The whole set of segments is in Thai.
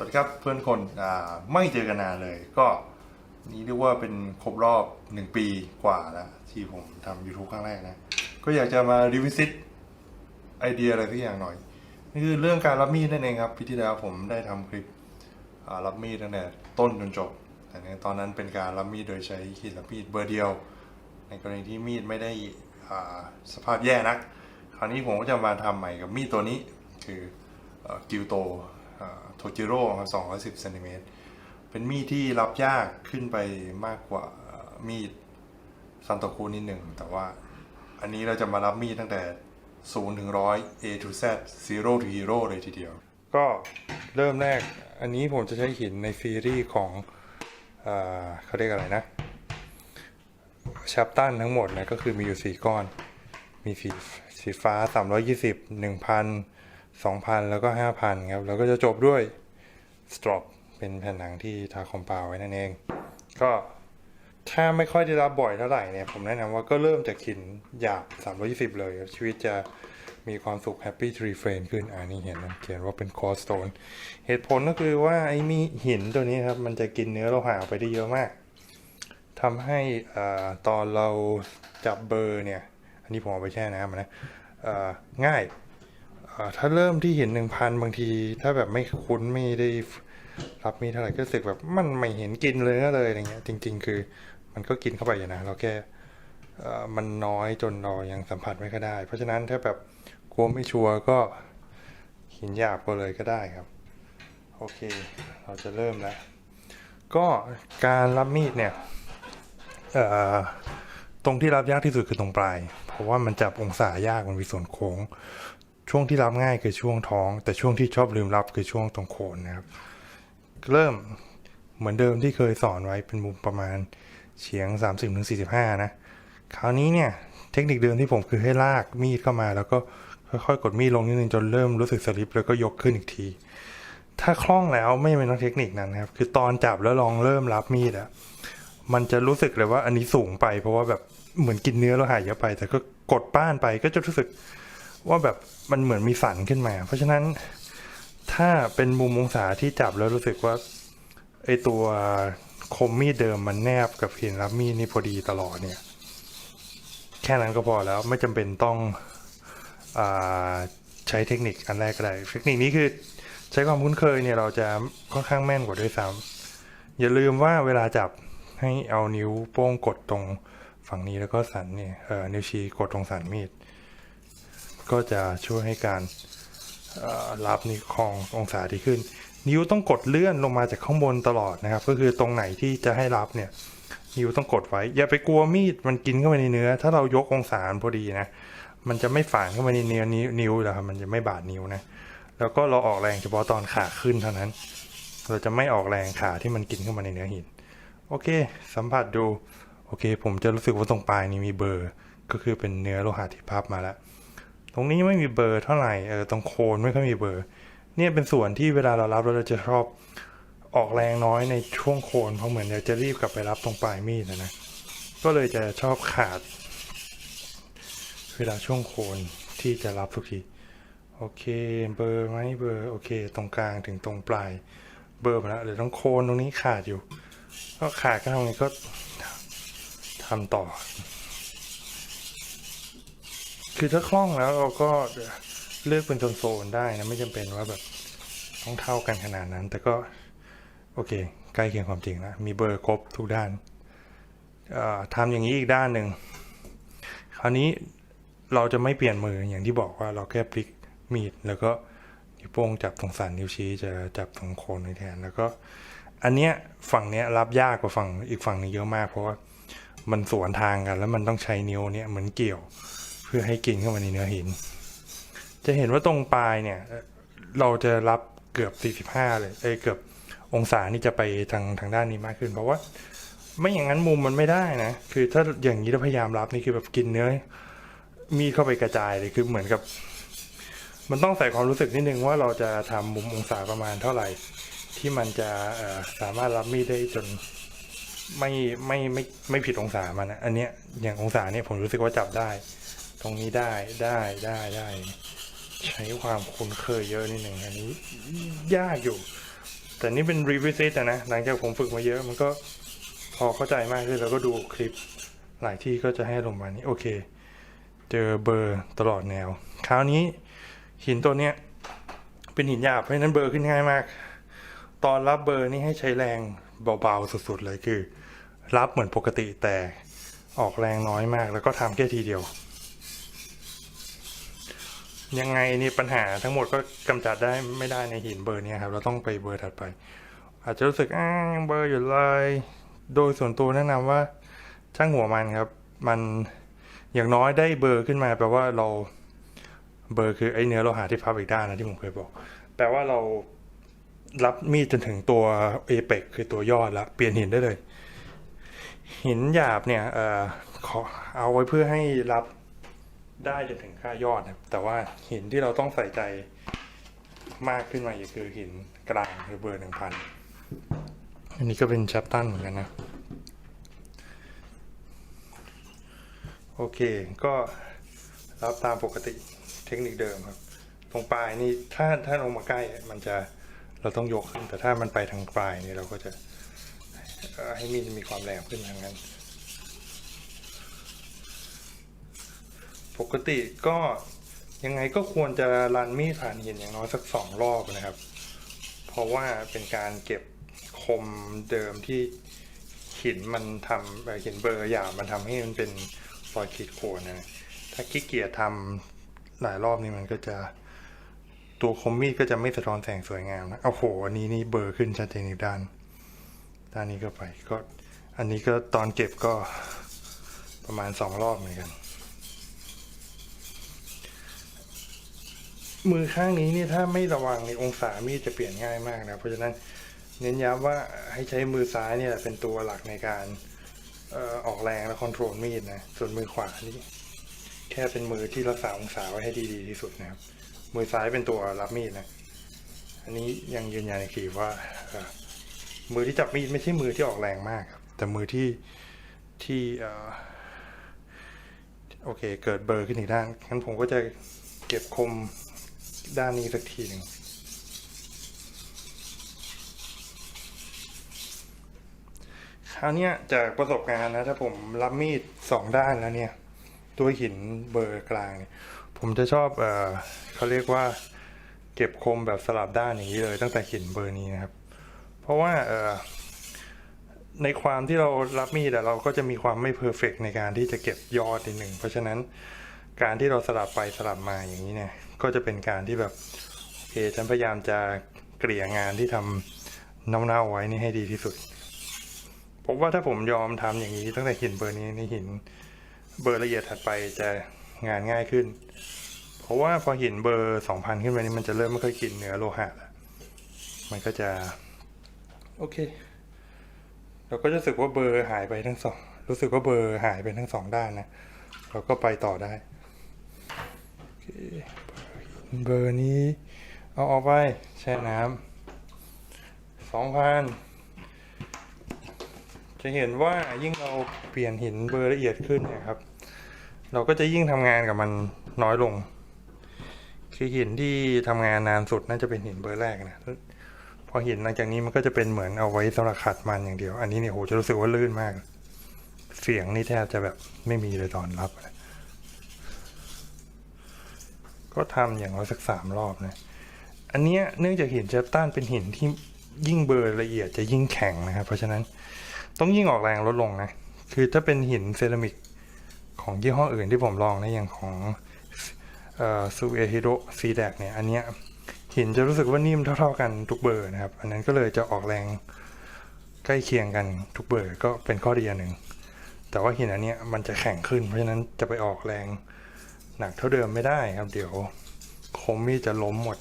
วัสดีครับเพื่อนคนไม่เจอกันนานเลย ก็นี่เรียกว่าเป็นครบรอบหนึ่งปีกว่าแล้วที่ผมทำ YouTube ครั้งแรกนะ ก็อยากจะมารีวิซิตไอเดียอะไรสักอย่างหน่อยนี่คือเรื่องการรับมีดนั่นเองครับ ปีที่แล้วผมได้ทำคลิปรับมีดตั้งแต่ต้นจนจบ แต่ในตอนนั้นเป็นการรับมีดโดยใช้ขีดรับมีดเบอร์เดียว ในกรณีที่มีดไม่ได้สภาพแย่นัก คราวนี้ผมก็จะมาทำใหม่กับมีดตัวนี้คือกิวโต โทจิโร่ของ210เซนติเมตรเป็นมีดที่รับยากขึ้นไปมากกว่ามีดซันโตคูนิดหนึ่ง แต่ว่าอันนี้เราจะมารับมีดตั้งแต่0ถึง100 A to Z Zero to Hero เลยทีเดียว ก็เริ่มแรกอันนี้ผมจะใช้หินในซีรีส์ของเอเขาเรียกอะไรนะชัปตันทั้งหมดนะก็คือมีอยู่ 4 ก้อน มีสีสีฟ้า 320 1,000 2,000 แล้วก็ 5,000 ครับ แล้วก็จะจบด้วยสตรอปเป็นแผ่นหนังที่ทาคอมเปาไว้นั่นเอง ก็ถ้าไม่ค่อยได้รับบ่อยเท่าไหร่เนี่ย ผมแนะนำว่าก็เริ่มจากหินหยาบ 320 เลยครับชีวิตจะมีความสุข Happy Tree Frame ขึ้น อ่านี่เห็นนะเขียนว่าเป็น Core Stone เหตุผลก็คือว่าไอ้มีหินตัวนี้ครับ มันจะกินเนื้อโลหะไปได้เยอะมากทำให้อ่าตอนเราจับเบอร์เนี่ย อันนี้ผมเอาไปแช่น้ำนะง่าย ถ้าเริ่มที่เห็นหนึ่งพันบางที ถ้าแบบไม่คุ้นไม่ได้รับมีเท่าไหร่ก็รู้สึกแบบมันไม่เห็นกินเลยเลยอะไรเงี้ย จริง ๆ คือมันก็กินเข้าไปอยู่นะเราแค่มันน้อยจนเรายังสัมผัสไม่ค่อยได้ เพราะฉะนั้นถ้าแบบกลัวไม่ชัวร์ก็หินหยาบก็เลยก็ได้ครับ โอเค เราจะเริ่มแล้ว ก็การรับมีดเนี่ยตรงที่รับยากที่สุดคือตรงปลาย เพราะว่ามันจับองศายากมันมีส่วนโค้ง ช่วงที่รับง่ายคือช่วงท้อง แต่ช่วงที่ชอบลืมรับคือช่วงตรงโคนนะครับ เริ่มเหมือนเดิมที่เคยสอนไว้เป็นมุมประมาณเฉียง 30-45 นะ คราวนี้เนี่ย เทคนิคเดิมที่ผมคือให้ลากมีดเข้ามา แล้วก็ค่อยๆ กดมีดลงนิดนึงจนเริ่มรู้สึกสลิปแล้วก็ยกขึ้นอีกที ถ้าคล่องแล้วไม่เป็นต้องเทคนิคนั้นครับ คือตอนจับแล้วลองเริ่มรับมีดอะมันจะรู้สึกเลยว่าอันนี้สูงไป เพราะว่าแบบเหมือนกินเนื้อแล้วหายเยอะไป แต่ก็กดป้านไปก็จะรู้สึก ว่าแบบมันเหมือนมีสันขึ้นมา เพราะฉะนั้นถ้าเป็นมุมองศาที่จับแล้วรู้สึกว่าไอตัวคมมีดเดิมมันแนบกับหินรับมีดนี่พอดีตลอดเนี่ย แค่นั้นก็พอแล้วไม่จำเป็นต้องอใช้เทคนิคอันแรกก็ได้เทคนิคนี้คือใช้ความคุ้นเคยเนี่ยเราจะค่อนข้างแม่นกว่าด้วยซ้ำอย่าลืมว่าเวลาจับให้เอานิ้วโป้งกดตรงฝั่งนี้แล้วก็สันเนี่ยนิ้วชี้กดตรงสันมีด ก็จะช่วยให้การรับนี่คององศาดีขึ้น นิ้วต้องกดเลื่อนลงมาจากข้างบนตลอดนะครับ ก็คือตรงไหนที่จะให้รับเนี่ยนิ้วต้องกดไว้ อย่าไปกลัวมีดมันกินเข้าไปในเนื้อ ถ้าเรายกองศาพอดีนะมันจะไม่ฝานเข้าไปในเนื้อนิ้วนิ้วแล้วครับมันจะไม่บาดนิ้วนะแล้วก็เราออกแรงเฉพาะตอนขาขึ้นเท่านั้น เราจะไม่ออกแรงขาที่มันกินเข้ามาในเนื้อหิน โอเค สัมผัสดูโอเค ผมจะรู้สึกว่าตรงปลายนี้มีเบอร์ ก็คือเป็นเนื้อโลหะที่พับมาแล้ว ตรงนี้ไม่มีเบอร์เท่าไหร่เออตรงโคนไม่ค่อยมีเบอร์ เนี่ยเป็นส่วนที่เวลาเรารับเราจะชอบออกแรงน้อยในช่วงโคนเพราะเหมือนเราจะรีบกลับไปรับตรงปลายมีดนะนะก็เลยจะชอบขาด เวลาช่วงโคนที่จะรับทุกทีโอเคเบอร์ไหมเบอร์โอเค ตรงกลางถึงตรงปลาย เบอร์มาแล้วเหลือตรงโคนตรงนี้ขาดอยู่ ก็ขาดก็ทำไงก็ทำต่อ คือถ้าคล่องแล้วเราก็เลือกเป็นโซนๆได้นะไม่จำเป็นว่าแบบต้องเท่ากันขนาดนั้น แต่ก็โอเค ใกล้เคียงความจริงแล้วมีเบอร์ครบทุกด้านเอ่อทำอย่างนี้อีกด้านหนึ่งคราวนี้เราจะไม่เปลี่ยนมืออย่างที่บอกว่าเราแค่พลิกมีด แล้วก็นิ้วโป้งจับตรงสันนิ้วชี้จะจับตรงโคนแทนแล้วก็อันเนี้ยฝั่งเนี้ยรับยากกว่าฝั่งอีกฝั่งหนึงเยอะมาก เพราะว่ามันสวนทางกัน แล้วมันต้องใช้นิ้วเนี้ยเหมือนเกี่ยว พื่อให้กินเข้ามาในเนื้อหิน จะเห็นว่าตรงปลายเนี่ย เราจะรับเกือบ 45 เลยเอ้ยเกือบองศานี่จะไปทางทางด้านนี้มากขึ้น เพราะว่า ไม่อย่างนั้นมุมมันไม่ได้นะ คือถ้าอย่างนี้เราพยายามรับนี่คือแบบกินเนื้อ มีเข้าไปกระจายเลยคือเหมือนกับ มันต้องใส่ความรู้สึกนิดนึงว่าเราจะทำมุมองศาประมาณเท่าไหร่ ที่มันจะเออสามารถรับมีดได้จนไม่ไม่ไม่ไม่ผิดองศามันนะอันเนี้ยอย่างองศาเนี่ยผมรู้สึกว่าจับได้ ตรงนี้ได้ได้ได้ได้ ใช้ความคุ้นเคยเยอะนิดหนึ่งอันนี้ ยากอยู่ แต่นี่เป็นรีวิซิตนะ หลังจากผมฝึกมาเยอะมันก็พอเข้าใจมากขึ้นแล้วก็ดูคลิปหลายที่ก็จะให้ลงมานี้ โอเค เจอเบอร์ตลอดแนว คราวนี้หินตัวเนี้ย เป็นหินหยาบเพราะฉะนั้นเบอร์ขึ้นง่ายมาก ตอนรับเบอร์นี่ให้ใช้แรงเบาๆสุดๆเลยคือ รับเหมือนปกติแต่ออกแรงน้อยมาก แล้วก็ทำแค่ทีเดียว ยังไงนี่ปัญหาทั้งหมดก็กำจัดได้ไม่ได้ในหินเบอร์นี้ครับเราต้องไปเบอร์ถัดไป อาจจะรู้สึกอ่ายังเบอร์อยู่เลย โดยส่วนตัวแนะนำว่าช่างหัวมันครับ มันอย่างน้อยได้เบอร์ขึ้นมาแปลว่าเราเบอร์คือไอ้เนื้อโลหะที่พับอีกด้านนะที่ผมเคยบอกแปลว่าเรารับมีดจนถึงตัวเอเปกคือตัวยอดแล้วเปลี่ยนหินได้เลย หินหยาบเนี่ยเออขอเอาไว้เพื่อให้รับ ได้จนถึงค่ายอดครับแต่ว่าหินที่เราต้องใส่ใจมากขึ้นมาอีกคือหินกลางหรือเบอร์หนึ่งพันอันนี้ก็เป็นแชปตันเหมือนกันนะ โอเคก็รับตามปกติเทคนิคเดิมครับ ตรงปลายนี่ถ้าถ้าลงมาใกล้มันจะเราต้องยกขึ้นแต่ถ้ามันไปทางปลายนี่เราก็จะให้มีมีความแรงขึ้นทางนั้น ปกติก็ยังไงก็ควรจะรันมีดผ่านหินอย่างน้อยสักสองรอบนะครับ เพราะว่าเป็นการเก็บคมเดิมที่หินมันทำหินเบอร์หยาบมันทำให้มันเป็นรอยขีดข่วนนะถ้าขี้เกียจทำหลายรอบนี่มันก็จะตัวคมมีดก็จะไม่สะท้อนแสงสวยงามนะโอ้โห อันนี้นี่เบอร์ขึ้นชัดเจนอีกด้าน ด้านนี้ก็ไปก็ อันนี้ก็ตอนเก็บก็ประมาณสองรอบเหมือนกัน มือข้างนี้นี่ถ้าไม่ระวังในองศามีดจะเปลี่ยนง่ายมากนะ เพราะฉะนั้นเน้นย้ำว่าให้ใช้มือซ้ายเนี่ยเป็นตัวหลักในการออกแรงและคอนโทรลมีดนะ ส่วนมือขวานี่แค่เป็นมือที่รักษาองศาไว้ให้ดีๆที่สุดนะครับ มือซ้ายเป็นตัวรับมีดนะ อันนี้ยังยืนยันอีกทีว่ามือที่จับมีดไม่ใช่มือที่ออกแรงมากครับ แต่มือที่ที่โอเค เกิดเบอร์ขึ้นอีกด้านงั้นผมก็จะเก็บคม ด้านนี้สักทีหนึ่งคราวนี้จากประสบการณ์นะ ถ้าผมรับมีดสองด้านแล้วเนี่ย ตัวหินเบอร์กลางเนี่ย ผมจะชอบเออเขาเรียกว่า เก็บคมแบบสลับด้านอย่างนี้เลยตั้งแต่หินเบอร์นี้นะครับ เพราะว่าเออในความที่เรารับมีดเราก็จะมีความไม่เพอร์เฟกในการที่จะเก็บยอดนิดหนึ่งเพราะฉะนั้นการที่เราสลับไปสลับมาอย่างนี้เนี่ย ก็จะเป็นการที่แบบโอเคฉันพยายามจะเกลี่ยงานที่ทำเน่าๆไว้นี่ให้ดีที่สุดผมว่าถ้าผมยอมทำอย่างนี้ตั้งแต่หินเบอร์นี้ในหินเบอร์ละเอียดถัดไปจะงานง่ายขึ้น เพราะว่าพอหินเบอร์สองพันขึ้นไปนี่มันจะเริ่มไม่ค่อยกินเนื้อโลหะแล้วมันก็จะโอเค เราก็จะรู้สึกว่าเบอร์หายไปทั้งสองรู้สึกว่าเบอร์หายไปทั้งสองด้านนะเราก็ไปต่อได้โอเค เบอร์นี้ เอาออกไปแช่น้ำสองพันจะเห็นว่ายิ่งเราเปลี่ยนหินเบอร์ละเอียดขึ้นเนี่ยครับ เราก็จะยิ่งทำงานกับมันน้อยลง คือหินที่ทำงานนานสุดน่าจะเป็นหินเบอร์แรกนะพอหินหลังจากนี้มันก็จะเป็นเหมือนเอาไว้สำหรับขัดมันอย่างเดียว อันนี้เนี่ยโหจะรู้สึกว่าลื่นมาก เสียงนี่แทบจะแบบไม่มีเลยตอนรับนะ ก็ทำอย่างน้อยสักสามรอบนะ อันเนี้ยเนื่องจากหินเจฟตันเป็นหินที่ยิ่งเบอร์ละเอียดจะยิ่งแข็งนะครับ เพราะฉะนั้นต้องยิ่งออกแรงลดลงนะ คือถ้าเป็นหินเซรามิกของยี่ห้ออื่นที่ผมลองนะอย่างของซูเอฮิโรซีแดกเนี่ยอันเนี้ยหินจะรู้สึกว่านิ่มเท่า ๆ กันทุกเบอร์นะครับ อันนั้นก็เลยจะออกแรงใกล้เคียงกันทุกเบอร์ก็เป็นข้อดีอันหนึ่งแต่ว่าหินอันเนี้ยมันจะแข็งขึ้นเพราะฉะนั้นจะไปออกแรง หนักเท่าเดิมไม่ได้ครับ เดี๋ยวคมมีดจะล้มหมด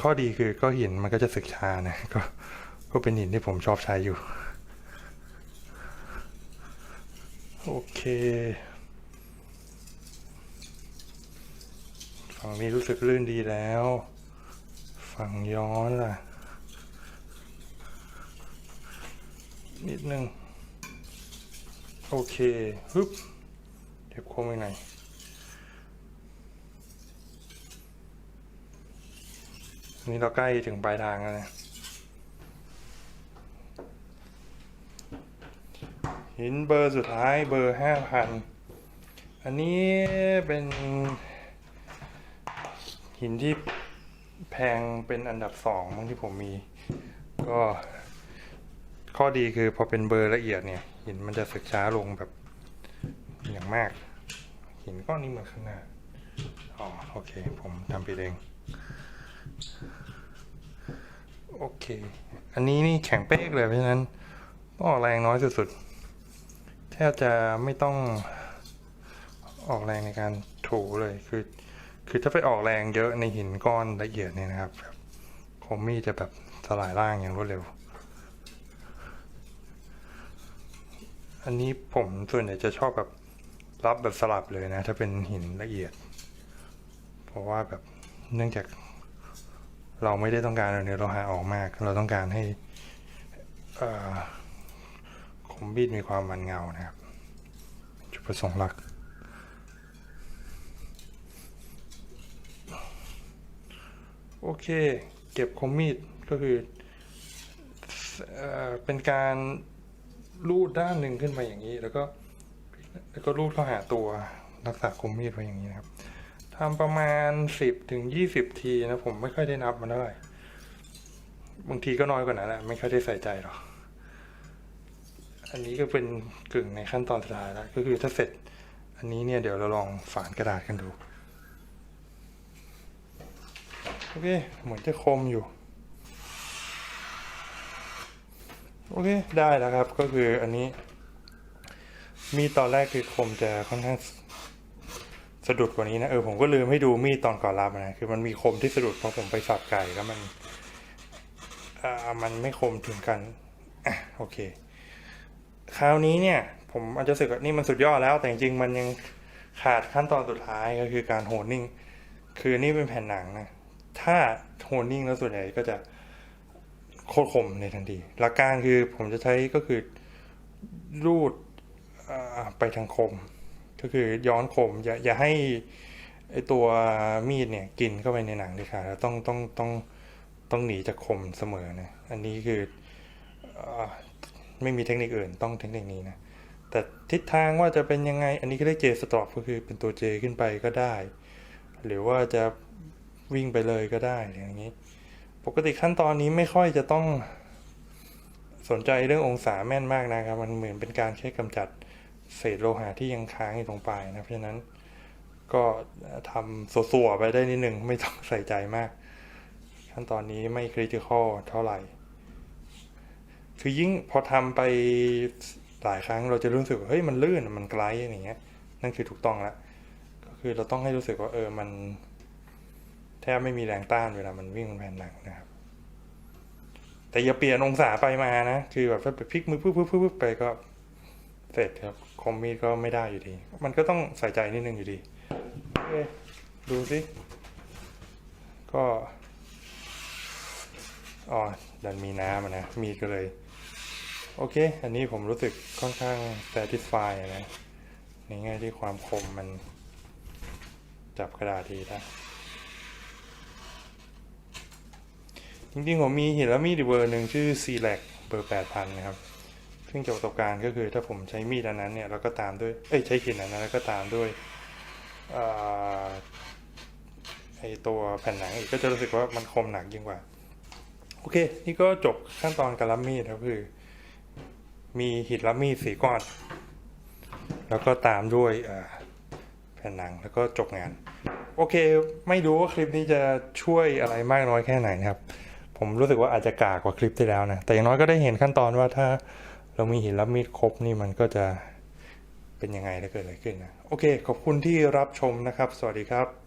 ข้อดีคือก็หินมันก็จะสึกชานะก็ก็เป็นหินที่ผมชอบใช้อยู่ โอเคฝั่งนี้รู้สึกลื่นดีแล้ว ฝั่งย้อนล่ะ นิดนึง โอเคฮึบ เก็บคมไปหน่อยนี่เราใกล้ถึงปลายทางแล้วนะหินเบอร์สุดท้ายเบอร์ห้าพันอันนี้เป็นหินที่แพงเป็นอันดับสองมั้งที่ผมมี ก็ข้อดีคือพอเป็นเบอร์ละเอียดเนี่ย หินมันจะสึกช้าลงแบบ อย่างมาก หินก้อนนี้เหมือนข้างหน้าอ๋อโอเค ผมทำไปเอง โอเค อันนี้นี่แข็งเป๊กเลยเพราะฉะนั้นต้องออกแรงน้อยสุดๆ แทบจะไม่ต้องออกแรงในการถูเลยคือ คือถ้าไปออกแรงเยอะในหินก้อนละเอียดเนี่ยนะครับแบบคมมีดจะแบบสลายร่างอย่างรวดเร็ว อันนี้ผมส่วนใหญ่จะชอบแบบ รับแบบสลับเลยนะ ถ้าเป็นหินละเอียด เพราะว่าแบบเนื่องจากเราไม่ได้ต้องการเอาเนื้อโลหะออกมาก เราต้องการให้คมบีดมีความมันเงานะครับ จุดประสงค์หลัก โอเค เก็บคมมีดก็คือเอเป็นการลูดด้านหนึ่งขึ้นไปอย่างนี้ แล้วก็ แล้วก็ลูดเข้าหาตัวรักษาคมมีดไว้อย่างนี้นะครับทำประมาณสิบถึงยี่สิบทีนะผมไม่ค่อยได้นับมันเท่าไหร่บางทีก็น้อยกว่านั้นแหละไม่ค่อยได้ใส่ใจหรอกอันนี้ก็เป็นกึ่งในขั้นตอนสุดท้ายแล้วก็คือถ้าเสร็จ อันนี้เนี่ยเดี๋ยวเราลองฝานกระดาษกันดูโอเคเหมือนจะคมอยู่โอเคได้แล้วครับก็คืออันนี้ มีดตอนแรกคือคมจะค่อนข้างสะดุดกว่านี้นะเออผมก็ลืมให้ดูมีดตอนก่อนรับนะคือมันมีคมที่สะดุดเพราะผมไปสับไก่แล้วมันอ่ามันไม่คมถึงกันอะโอเค คราวนี้เนี่ย ผมอาจจะรู้สึกว่านี่มันสุดยอดแล้วแต่จริงๆมันยังขาดขั้นตอนสุดท้ายก็คือการโฮนนิ่ง คือนี่เป็นแผ่นหนังนะถ้าโฮนนิ่งแล้วส่วนใหญ่ก็จะโคตรคมในทันทีหลักการคือผมจะใช้ก็คือรูด ไปทางคม ก็คือย้อนคมอย่าอย่าให้ไอตัวมีดเนี่ยกินเข้าไปในหนังเลยค่ะแล้วต้องต้องต้องต้องหนีจากคมเสมอนะอันนี้คือไม่มีเทคนิคอื่นต้องเทคนิคนี้นะแต่ทิศทางว่าจะเป็นยังไง อันนี้ก็เรียกเจสต็อปก็คือเป็นตัวเจขึ้นไปก็ได้ หรือว่าจะวิ่งไปเลยก็ได้อย่างนี้ ปกติขั้นตอนนี้ไม่ค่อยจะต้องสนใจเรื่ององศาแม่นมากนะครับ มันเหมือนเป็นการแค่กำจัด เศษโลหะที่ยังค้างอยู่ตรงปลายนะเพราะฉะนั้นก็ทำสัวๆไปได้นิดนึงไม่ต้องใส่ใจมาก ขั้นตอนนี้ไม่คริติคอลเท่าไหร่ คือยิ่งพอทำไปหลายครั้งเราจะรู้สึกว่าเฮ้ยมันลื่นมันไกลอย่างเงี้ย นั่นคือถูกต้องล้วก็คือเราต้องให้รู้สึกว่าเออมัน แทบไม่มีแรงต้านเวลามันวิ่งบนแผ่นหนังนะครับ แต่อย่าเปลี่ยนองศาไปมานะ คือแบบถ้าไปพลิกมือปุ๊บปุ๊บปุ๊บไปก็เสร็จครับ คมมีดก็ไม่ได้อยู่ดี มันก็ต้องใส่ใจนิดนึงอยู่ดีโอเคดูสิ ก็อ๋อดันมีน้ำนะ มีก็เลย โอเค อันนี้ผมรู้สึกค่อนข้าง satisfy นะ ในแง่ที่ความคมมัน จับกระดาษทีได้จริงๆ ผมมีหินแล้วมีดเบอร์หนึ่งชื่อ c l a c เบอร์ 8000 นะครับ ซึ่งจากประสบการณ์ก็คือถ้าผมใช้มีดอันนั้นเนี่ยแล้วก็ตามด้วยเอ้ยใช้หินอันนั้นแล้วก็ตามด้วยอ่อไอตัวแผ่นหนังอีกก็จะรู้สึกว่ามันคมหนักยิ่งกว่า โอเค นี่ก็จบขั้นตอนการรับมีดครับคือ มีหินรับมีดสีก้อน แล้วก็ตามด้วยอ่อแผ่นหนังแล้วก็จบงาน โอเค ไม่รู้ว่าคลิปนี้จะช่วยอะไรมากน้อยแค่ไหนครับ ผมรู้สึกว่าอาจจะกากว่าคลิปที่แล้วนะ แต่อย่างน้อยก็ได้เห็นขั้นตอนว่าถ้า เรามีหินรับมีดครบนี่มันก็จะเป็นยังไงถ้าเกิดอะไรขึ้นนะ โอเค ขอบคุณที่รับชมนะครับ สวัสดีครับ